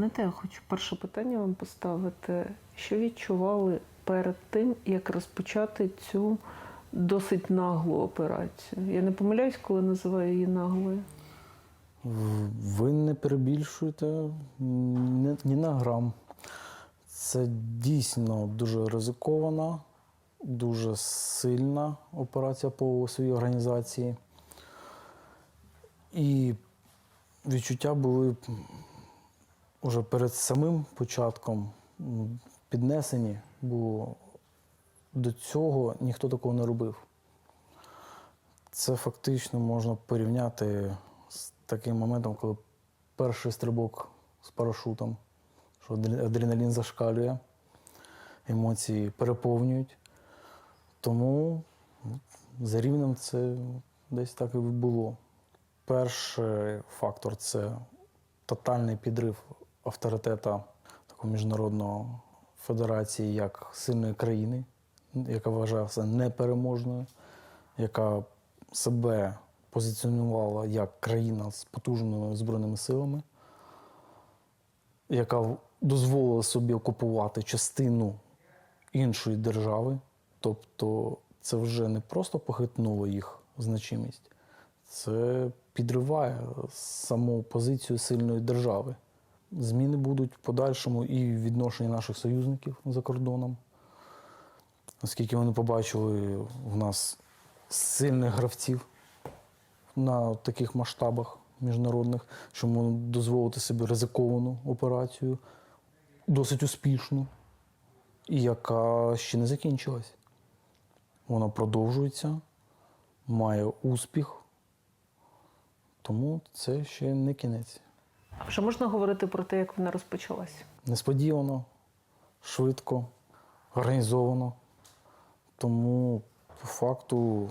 знаєте, я хочу перше питання вам поставити. Що відчували перед тим, як розпочати цю досить наглу операцію? Я не помиляюсь, коли називаю її наглою. Ви не перебільшуєте ні, ні на грам. Це дійсно дуже ризикована, дуже сильна операція по своїй організації. І відчуття були вже перед самим початком піднесені, бо до цього ніхто такого не робив. Це фактично можна порівняти з таким моментом, коли перший стрибок з парашутом, що адреналін зашкалює, емоції переповнюють. Тому за рівнем це десь так і було. Перший фактор це тотальний підрив авторитета такої міжнародної федерації як сильної країни, яка вважалася непереможною, яка себе позиціонувала як країна з потужними збройними силами, яка дозволила собі окупувати частину іншої держави. Тобто це вже не просто похитнуло їх значимість, це підриває саму позицію сильної держави. Зміни будуть в подальшому і в відношенні наших союзників за кордоном, оскільки вони побачили в нас сильних гравців на таких масштабах міжнародних, що можна дозволити собі ризиковану операцію, досить успішну, і яка ще не закінчилась. Вона продовжується, має успіх, тому це ще не кінець. А вже можна говорити про те, як вона розпочалася? Несподівано, швидко, організовано. Тому, по факту,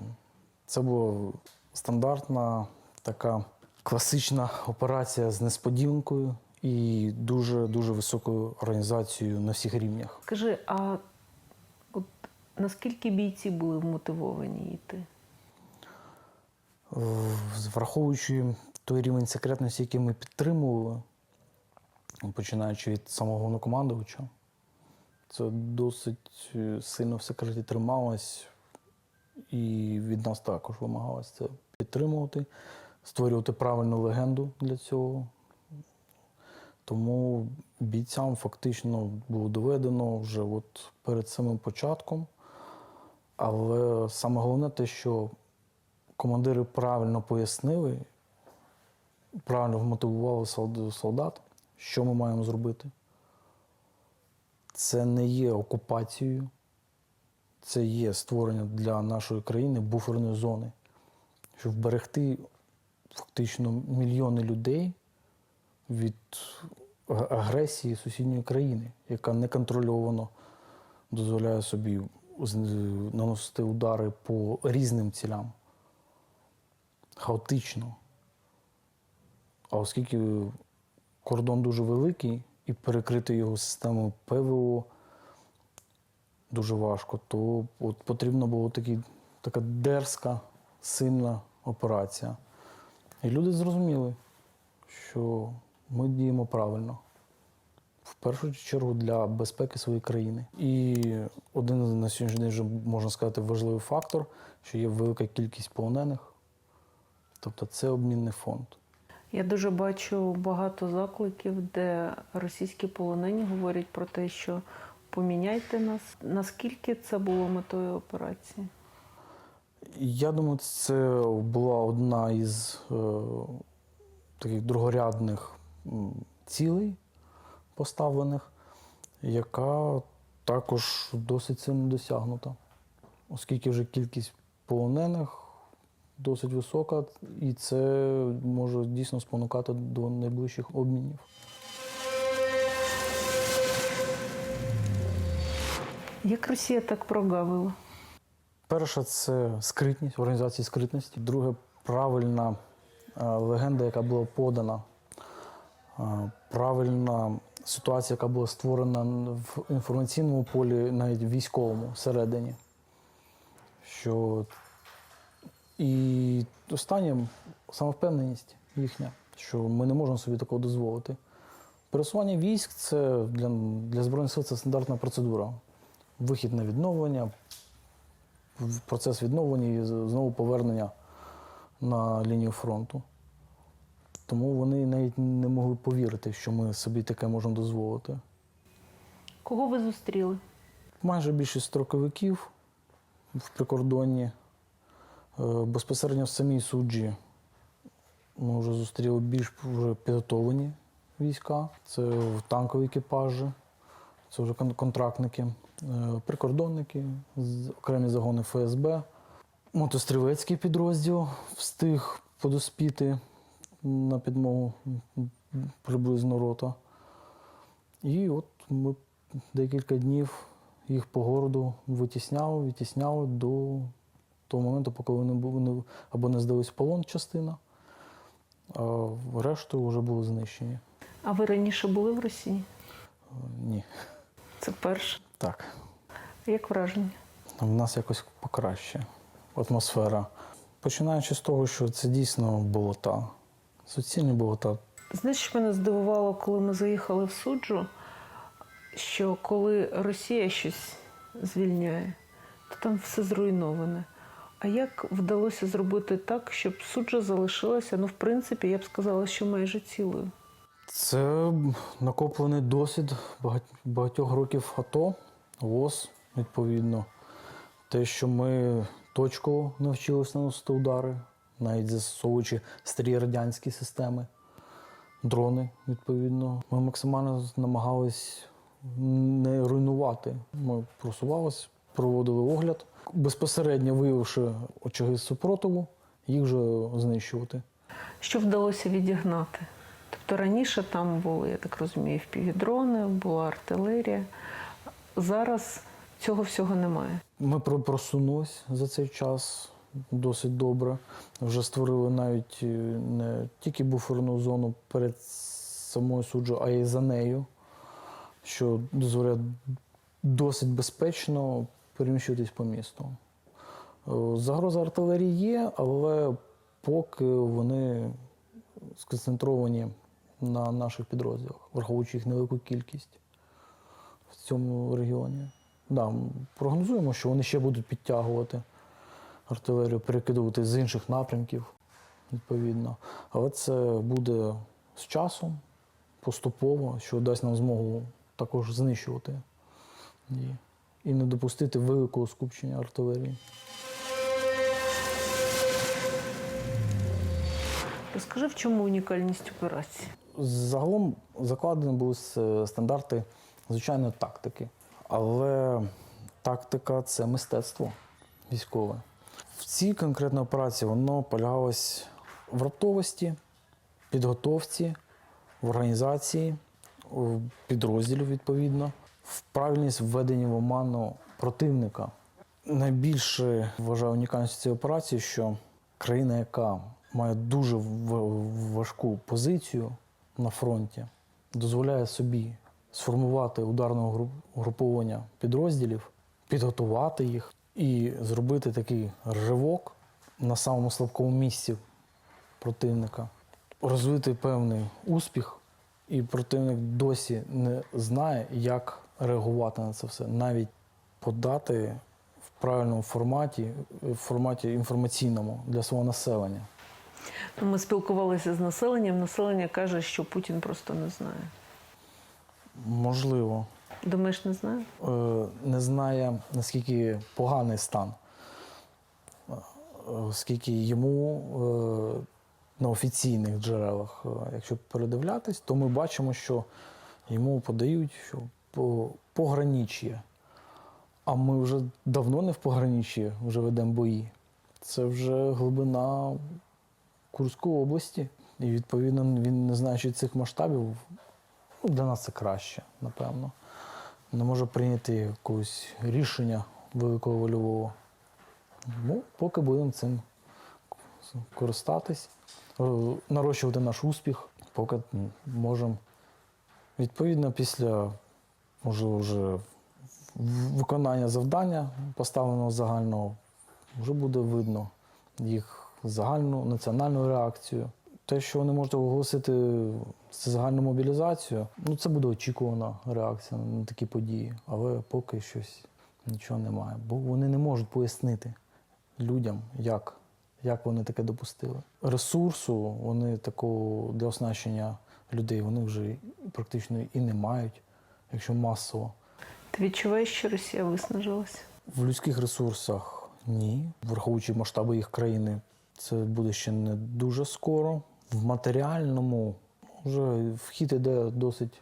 це була стандартна така класична операція з несподіванкою і дуже-дуже високою організацією на всіх рівнях. Скажи, а от наскільки бійці були вмотивовані йти? Враховуючи той рівень секретності, який ми підтримували, починаючи від самого головнокомандувача, це досить е, сильно в секреті трималось, і від нас також вимагалось це підтримувати, створювати правильну легенду для цього. Тому бійцям фактично було доведено вже от перед самим початком. Але саме головне те, що командири правильно пояснили, правильно вмотивували солдат, що ми маємо зробити. Це не є окупацією, це є створення для нашої країни буферної зони, щоб вберегти фактично мільйони людей від агресії сусідньої країни, яка неконтрольовано дозволяє собі наносити удари по різним цілям. Хаотично. А оскільки кордон дуже великий і перекрити його системою ПВО дуже важко, то от потрібна була такі, така дерзка, сильна операція. І люди зрозуміли, що ми діємо правильно. В першу чергу для безпеки своєї країни. І один на сьогоднішній день вже можна сказати важливий фактор, що є велика кількість полонених. Тобто це обмінний фонд. Я дуже бачу багато закликів, де російські полонені говорять про те, що поміняйте нас. Наскільки це було метою операції? Я думаю, це була одна із е, таких другорядних цілей поставлених, яка також досить сильно досягнута, оскільки вже кількість полонених досить висока, і це може дійсно спонукати до найближчих обмінів. Як Росія так прогавила? Перше це скритність, в організації скритності. Друге правильна е, легенда, яка була подана. Е, Правильна ситуація, яка була створена в інформаційному полі, навіть військовому всередині. Що і останнє самовпевненість їхня, що ми не можемо собі такого дозволити. Пересування військ це для, для Збройних сил це стандартна процедура. Вихід на відновлення, процес відновлення і знову повернення на лінію фронту. Тому вони навіть не могли повірити, що ми собі таке можемо дозволити. Кого ви зустріли? Майже більшість строковиків в прикордонні. Е, Безпосередньо в самій суджі ми вже зустріли більш вже підготовлені війська. Це танкові екіпажі, це вже контрактники, е, прикордонники, окремі загони ФСБ. Мотострілецький підрозділ встиг подоспіти на підмогу приблизно рота. І от ми декілька днів їх по городу витісняли, відтісняли до того моменту, поки вони були або не здались в полон частина, а решту вже були знищені. А ви раніше були в Росії? Е, Ні. Це перше. Так. Як враження? В нас якось покраще атмосфера. Починаючи з того, що це дійсно болота. Суцільні болота. Знаєш, що мене здивувало, коли ми заїхали в суджу, що коли Росія щось звільняє, то там все зруйноване. А як вдалося зробити так, щоб суджа залишилася, ну, в принципі, я б сказала, що майже цілою. Це накоплений досвід багатьох років АТО, ВОЗ, відповідно. Те, що ми точково навчилися наносити удари, навіть застосовуючи старі радянські системи, дрони, відповідно. Ми максимально намагались не руйнувати. Ми просувалися, проводили огляд, безпосередньо виявивши очаги супротиву, їх вже знищувати. Що вдалося відігнати? Тобто раніше там були, я так розумію, впівдрони, була артилерія. Зараз цього всього немає. Ми про- просунулись за цей час досить добре. Вже створили навіть е, не тільки буферну зону перед самою суджею, а й за нею, що дозволяє досить безпечно переміщуватись по місту. Е, Загроза артилерії є, але поки вони сконцентровані на наших підрозділах, враховуючи їх невелику кількість в цьому регіоні. Да, прогнозуємо, що вони ще будуть підтягувати артилерію, перекидувати з інших напрямків, відповідно. Але це буде з часом, поступово, що дасть нам змогу також знищувати її і не допустити великого скупчення артилерії. Розкажи, в чому унікальність операції? Загалом закладені були стандарти звичайної тактики. Але тактика це мистецтво військове. В цій конкретній операції воно полягалось в раптовості, підготовці, в організації, в підрозділів відповідно, в правильність введення в оману противника. Найбільше вважаю унікальністю цієї операції, що країна, яка має дуже важку позицію на фронті, дозволяє собі сформувати ударне гру- угруповання підрозділів, підготувати їх і зробити такий ривок на самому слабкому місці противника, розвити певний успіх, і противник досі не знає, як реагувати на це все, навіть подати в правильному форматі, в форматі інформаційному для свого населення. Ну, Ми спілкувалися з населенням. Населення каже, що Путін просто не знає. Можливо, Думаєш, не знає? е, не знає, наскільки поганий стан, е, оскільки йому е, на офіційних джерелах, якщо передивлятись, то ми бачимо, що йому подають, що по, погранич'я. А ми вже давно не в погранич'ї, вже ведемо бої. Це вже глибина Курської області. І відповідно він, не знаючи цих масштабів, ну, для нас це краще, напевно не може прийняти якогось рішення великого вольового. Ну, поки будемо цим користатись, е, нарощувати наш успіх, поки можемо. Відповідно, після можливо, вже виконання завдання, поставленого загального, вже буде видно їх загальну національну реакцію. Те, що вони можуть оголосити загальну мобілізацію, ну це буде очікувана реакція на такі події. Але поки щось нічого немає. Бо вони не можуть пояснити людям, як, як вони таке допустили. Ресурсу вони такого для оснащення людей вони вже практично і не мають, якщо масово. Ти відчуваєш, що Росія виснажилася? В людських ресурсах ні. Враховуючи масштаби їх країни, це буде ще не дуже скоро. В матеріальному вже вхід іде досить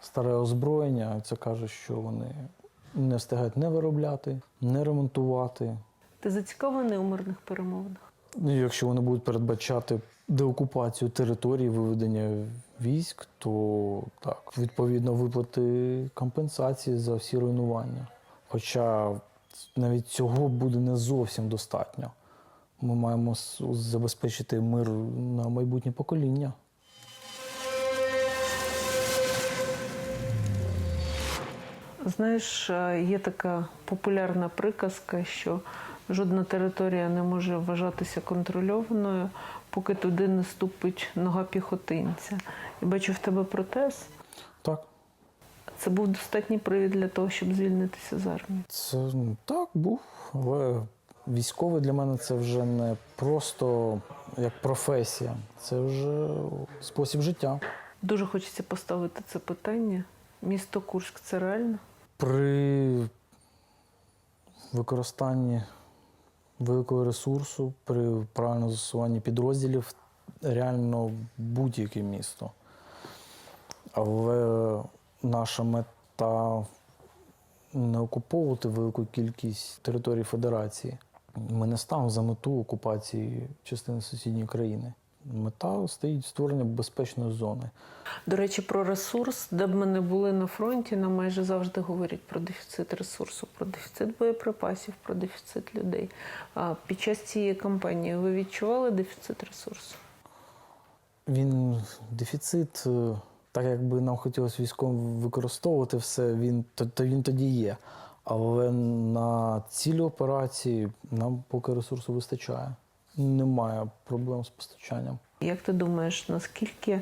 старе озброєння. Це каже, що вони не встигають не виробляти, не ремонтувати. Ти зацікавлений у мирних перемовинах? Ну, Якщо вони будуть передбачати деокупацію території, виведення військ, то так, відповідно виплати компенсації за всі руйнування. Хоча навіть цього буде не зовсім достатньо. Ми маємо забезпечити мир на майбутнє покоління. Знаєш, е, є така популярна приказка, що жодна територія не може вважатися контрольованою, поки туди не ступить нога піхотинця. І бачу в тебе протез. Так, Це був достатній привід для того, щоб звільнитися з армії. це ну, так був, але військовий для мене це вже не просто як професія, це вже спосіб життя. Дуже хочеться поставити це питання. Місто Курськ це реально? При використанні великого ресурсу, при правильному застосуванні підрозділів реально будь-яке місто. Але наша мета не окуповувати велику кількість територій Федерації. Ми не ставимо за мету окупації частини сусідньої країни. Мета стоїть створення безпечної зони. До речі, про ресурс, де б ми не були на фронті, нам майже завжди говорять про дефіцит ресурсу, про дефіцит боєприпасів, про дефіцит людей. А під час цієї кампанії ви відчували дефіцит ресурсу? Він дефіцит, е, так якби нам хотілося військовим використовувати все, він, то, то він тоді є. Але на цілі операції нам поки ресурсу вистачає. Немає проблем з постачанням. Як ти думаєш, наскільки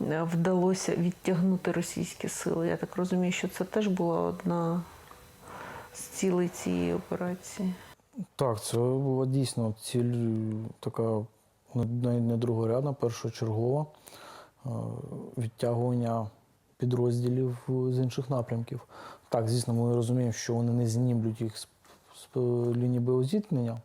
е, вдалося відтягнути російські сили? Я так розумію, що це теж була одна з цілей цієї операції. Так, це була дійсно ціль е, така не- другорядна, першочергова е, відтягування підрозділів з інших напрямків. Так, звісно, ми розуміємо, що вони не знімлють їх з лінії боєзіткнення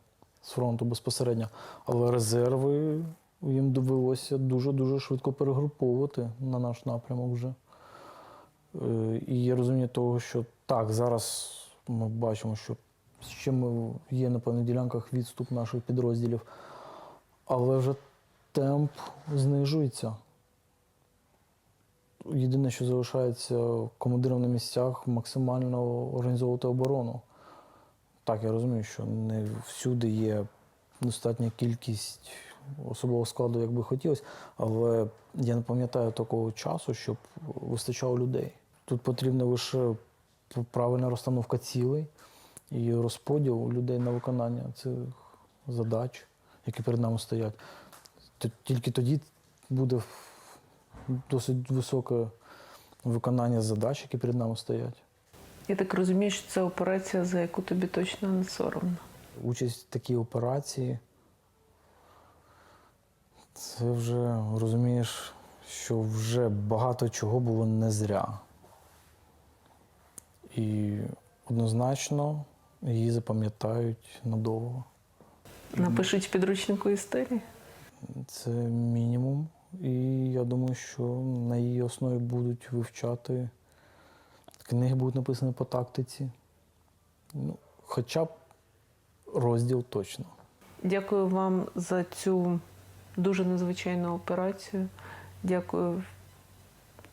з фронту безпосередньо, але резерви їм довелося дуже-дуже швидко перегруповувати на наш напрямок вже. Е, І є розуміння того, що так, зараз ми бачимо, що ще ми є на певних ділянках відступ наших підрозділів, але вже темп знижується. Єдине, що залишається командирам на місцях, максимально організовувати оборону. Так, я розумію, що не всюди є достатня кількість особового складу, як би хотілося, але я не пам'ятаю такого часу, щоб вистачало людей. Тут потрібна лише правильна розстановка цілей і розподіл людей на виконання цих задач, які перед нами стоять. Тільки тоді буде досить високе виконання задач, які перед нами стоять. Я так розумію, що це операція, за яку тобі точно не соромно. Участь в такій операції. Це вже розумієш, що вже багато чого було не зря. І однозначно її запам'ятають надовго. Напишуть в підручнику історії. Це мінімум. І я думаю, що на її основі будуть вивчати. Книги будуть написані по тактиці. Ну, хоча б розділ точно. Дякую вам за цю дуже незвичайну операцію. Дякую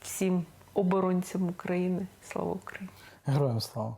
всім оборонцям України. Слава Україні! Героям слава!